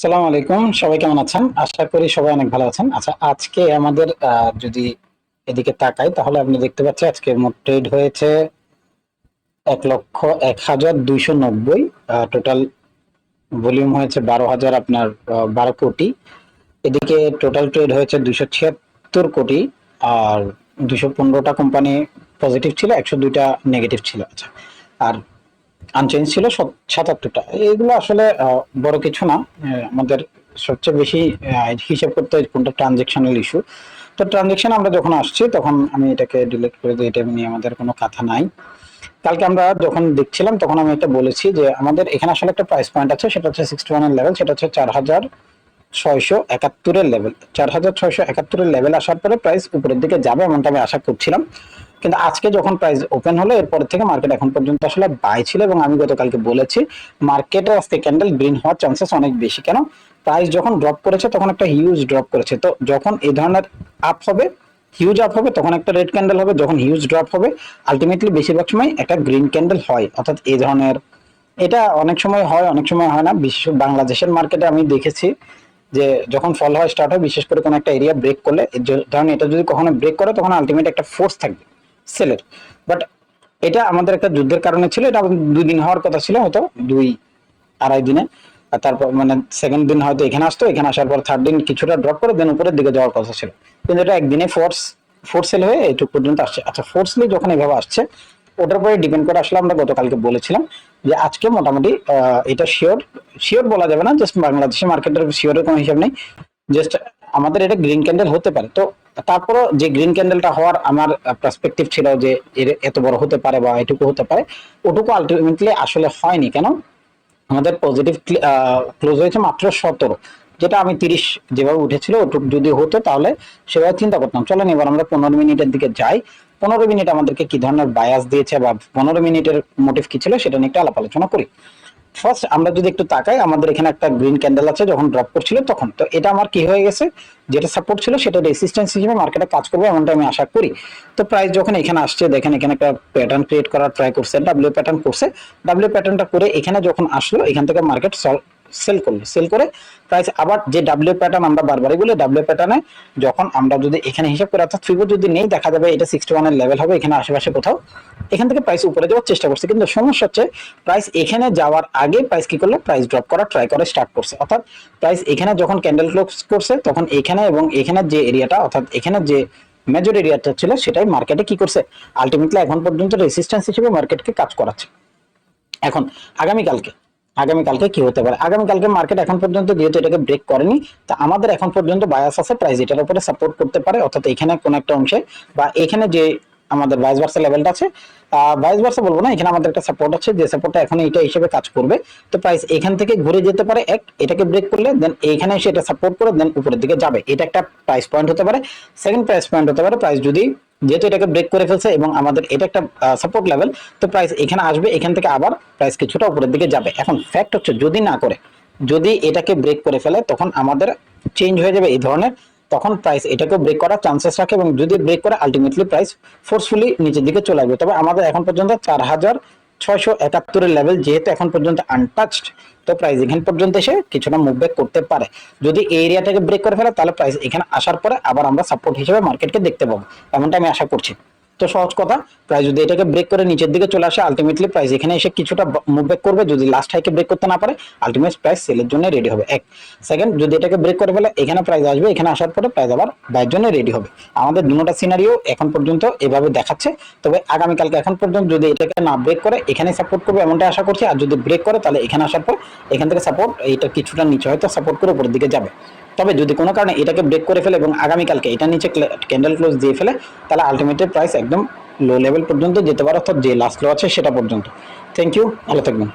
সালাম আলাইকুম, সবাই কেমন আছেন? আশা করি সবাই অনেক ভালো আছেন। আচ্ছা আজকে আমাদের যদি এদিকে তাকাই, তাহলে আপনি দেখতে পাচ্ছেন আজকে মোট ট্রেড হয়েছে এক লক্ষ এক হাজার দুইশো নব্বই। টোটাল ভলিউম হয়েছে বারো হাজার আপনার বারো কোটি। এদিকে টোটাল ট্রেড হয়েছে দুইশো ছিয়াত্তর কোটি। আর দুশো পনেরোটা কোম্পানি পজিটিভ ছিল, একশো দুইটা নেগেটিভ ছিল। আচ্ছা আর আনচেঞ্জ ছিল সাতাত্তরটা এগুলো আসলে বড় কিছু না। আমাদের সবচেয়ে বেশি হিসাব করতে হয় কোনটা ট্রানজেকশনাল ইস্যু তো ট্রানজেকশন আমরা যখন আসছি, তখন আমি এটাকে ডিলিট করে দিই, এটা নিয়ে আমাদের কোনো কথা নাই। কালকে আমরা যখন দেখছিলাম, তখন আমি এটা বলেছি যে আমাদের এখানে আসলে একটা প্রাইস পয়েন্ট আছে, সেটা হচ্ছে সিক্সটি ওয়ানের লেভেল সেটা হচ্ছে চার হাজার ছয়শো একাত্তরের লেভেল চার হাজার ছয়শো একাত্তরের লেভেল আসার পরে প্রাইস উপরের দিকে যাবে এমনটা আমি আশা করছিলাম। কিন্তু আজকে যখন প্রাইস ওপেন হলো, এরপর থেকে মার্কেট এখন পর্যন্ত আসলে বাই ছিল এবং আমি গতকালকে বলেছি মার্কেটে আজকে ক্যান্ডেল গ্রিন হওয়ার চান্সেস অনেক বেশি। কেন? প্রাইস যখন ড্রপ করেছে, তখন একটা হিউজ ড্রপ করেছে। তো যখন এই ধরনের আপ হবে হিউজ আপ হবে, তখন একটা রেড ক্যান্ডেল হবে। যখন হিউজ ড্রপ হবে আলটিমেটলি বেশিরভাগ সময় একটা গ্রিন ক্যান্ডেল হয়। অর্থাৎ এই ধরনের এটা অনেক সময় হয়, অনেক সময় হয় না। বিশেষ বাংলাদেশের মার্কেটে আমি দেখেছি যে যখন ফল হয় স্টার্ট হয়, বিশেষ করে কোনো একটা এরিয়া ব্রেক করলে ধরেন এটা যদি কখনো ব্রেক করে, তখন আলটিমেট একটা ফোর্স থাকবে সেলের বাট এটা আমাদের একটা যুদ্ধের কারণে ছিল, এটা দুই দিন হওয়ার কথা ছিল হয়তো, দুই আড়াই দিনে। আর তারপর মানে সেকেন্ড দিন হয়তো এখানে আসতো, এখানে আসার পর থার্ড দিন কিছুটা ড্রপ করে দেন উপরের দিকে যাওয়ার কথা ছিল। কিন্তু এটা একদিনে ফোর্স ফোর্স সেল হয়ে এইটুকু পর্যন্ত আসছে। আচ্ছা ফোর্সলি যখন এভাবে আসছে ওটার উপরে ডিপেন্ড করে আসলে আমরা গতকালকে বলেছিলাম যে আজকে মোটামুটি এটা শিওর শিওর বলা যাবে না জাস্ট বাংলাদেশের মার্কেটের শিওরের কোনো হিসাব নেই। জাস্ট আমাদের এটা গ্রিন ক্যান্ডেল হতে পারে। তো তারপরও যে গ্রিন ক্যান্ডেলটা হওয়ার আমার পার্সপেক্টিভ ছিল যে এর এত বড় হতে পারে বা এটুকু হতে পারে, ওটুকু আলটিমেটলি আসলে হয়নি। কেন? আমাদের পজিটিভ ক্লোজ হয়েছে মাত্র সতেরো। যেটা আমি তিরিশ যেভাবে উঠেছিল, ওটুকু যদি হতো তাহলে সেভাবে চিন্তা করতাম। চলেন এবার আমরা পনেরো মিনিটের দিকে যাই। পনেরো মিনিট আমাদেরকে কি ধরনের বায়াস দিয়েছে বা পনেরো মিনিটের মোটিভ কি ছিল সেটা নিয়ে একটু আলাপ আলোচনা করি। ফার্স্ট আমরা যদি একটু তাকাই, আমাদের এখানে একটা গ্রিন ক্যান্ডেল আছে যখন ড্রপ করছিল তখন। তো এটা আমার কি হয়ে গেছে? যেটা সাপোর্ট ছিল সেটা রেসিস্ট্যান্স হিসেবে মার্কেটে কাজ করবে এমনটা আমি আশা করি। তো প্রাইস যখন এখানে আসছে, দেখেন এখানে একটা প্যাটার্ন ক্রিয়েট করার ট্রাই করছে ডাব্লিউ প্যাটার্ন করছে। ডাব্লিউ প্যাটার্নটা করে এখানে যখন আসলো, এখান থেকে মার্কেট সেল করল। সেল করে প্রাইস আবার যে ডাব্লিউ প্যাটার্ন আমরা বারবারই বলি ডাব্লিউ প্যাটার্নে যখন আমরা যদি এখানে হিসাব করে, অর্থাৎ ফিগর যদি নেই, দেখা যাবে এটা সিক্সটি ওয়ানের লেভেল হবে, এখানে আশেপাশে কোথাও। এখান থেকে প্রাইস উপরে যাওয়ার চেষ্টা করছে, কিন্তু সমস্যা হচ্ছে প্রাইস এখানে যাওয়ার আগে প্রাইস কি করল? প্রাইস ড্রপ করা ট্রাই করে স্টার্ট করছে। অর্থাৎ প্রাইস এখানে যখন ক্যান্ডেল ক্লোজ করছে, তখন এখানে এবং এখানে যে এরিয়াটা অর্থাৎ এখানে যে মেজর এরিয়াটা ছিল, সেটাই মার্কেটে কি করছে? আলটিমেটলি এখন পর্যন্ত রেসিস্ট্যান্স হিসেবে মার্কেটকে কাজ করাচ্ছে। এখন, আগামীকালকে আগামীকালকে কি হতে পারে? আগামীকালকে মার্কেট এখন পর্যন্ত যেহেতু এটাকে ব্রেক করেনি, তা আমাদের এখন পর্যন্ত বায়াস আছে প্রাইস এটার উপরে সাপোর্ট করতে পারে, অর্থাৎ এখানে কোন একটা অংশে বা এখানে যে আমাদের বাইশ বার্সা লেভেলটা আছে বাইশ বার্সা বলব না, এখানে আমাদের একটা সাপোর্ট আছে, যে সাপোর্টটা এখন এটা হিসেবে কাজ করবে। তো প্রাইস এখান থেকে ঘুরে যেতে পারে, এক, এটাকে ব্রেক করলে দেন এইখানে এসে এটা সাপোর্ট করে দেন উপরের দিকে যাবে। এটা একটা প্রাইস পয়েন্ট হতে পারে। সেকেন্ড প্রাইস পয়েন্ট হতে পারে প্রাইস যদি যেহেতু এটাকে ব্রেক করে ফেলছে এবং আমাদের এটা একটা সাপোর্ট লেভেল তো প্রাইস এখানে আসবে, এখান থেকে আবার প্রাইস কিছুটা উপরের দিকে যাবে। এখন ফ্যাক্ট হচ্ছে যদি না করে, যদি এটাকে ব্রেক করে ফেলে, তখন আমাদের চেঞ্জ হয়ে যাবে এই ধরনের, তখন প্রাইস এটাকে ব্রেক করার চান্সেস রাখে এবং যদি ব্রেক করে আলটিমেটলি প্রাইস ফোর্সফুলি নিচের দিকে চলে আসবে। তবে আমাদের এখন পর্যন্ত চার হাজার ছয়শো একাত্তরের লেভেল যেহেতু এখন পর্যন্ত আনটাচড তো প্রাইস এখান পর্যন্ত এসে কিছুটা মুভব্যাক করতে পারে। যদি এই এরিয়াটাকে ব্রেক করে ফেলে, তাহলে প্রাইস এখানে আসার পরে আবার আমরা সাপোর্ট হিসেবে মার্কেটকে দেখতে পাবো। এমনটা আমি আশা করছি। তো সহজ কথা। প্রাইস যদি এটাকে ব্রেক করে নিচের দিকে চলে আসে আলটিমেটলি প্রাইস এখানে এসে কিছুটা মুভ ব্যাক করবে। যদি লাস্ট হাইকে ব্রেক করতে না পারে আলটিমেট প্রাইস সেলের জন্য রেডি হবে। এক। সেকেন্ড যদি এটাকে ব্রেক করে ফেলে, এখানে প্রাইস আসবে, এখানে আসার পরে প্রাইস আবার বাইয়ের জন্য রেডি হবে। আমাদের দুটোটা সিনারিও এখন পর্যন্ত এভাবে দেখাচ্ছে। তবে আগামীকালকে এখন পর্যন্ত যদি এটাকে না ব্রেক করে, এখানে সাপোর্ট করবে এমনটা আশা করছি। আর যদি ব্রেক করে, তাহলে এখানে আসার পর এখান থেকে সাপোর্ট এইটা কিছুটা নিচে হয়তো সাপোর্ট করে উপরের দিকে যাবে। তবে যদি কোনো কারণে এটাকে ব্রেক করে ফেলে এবং আগামীকালকে এটা নিচে ক্যান্ডেল ক্লোজ দিয়ে ফেলে, তাহলে আলটিমেটলি প্রাইস একদম লো লেভেল পর্যন্ত যেতে পারে, অর্থাৎ যে লাস্ট লো আছে সেটা পর্যন্ত। থ্যাংক ইউ ভালো থাকবেন।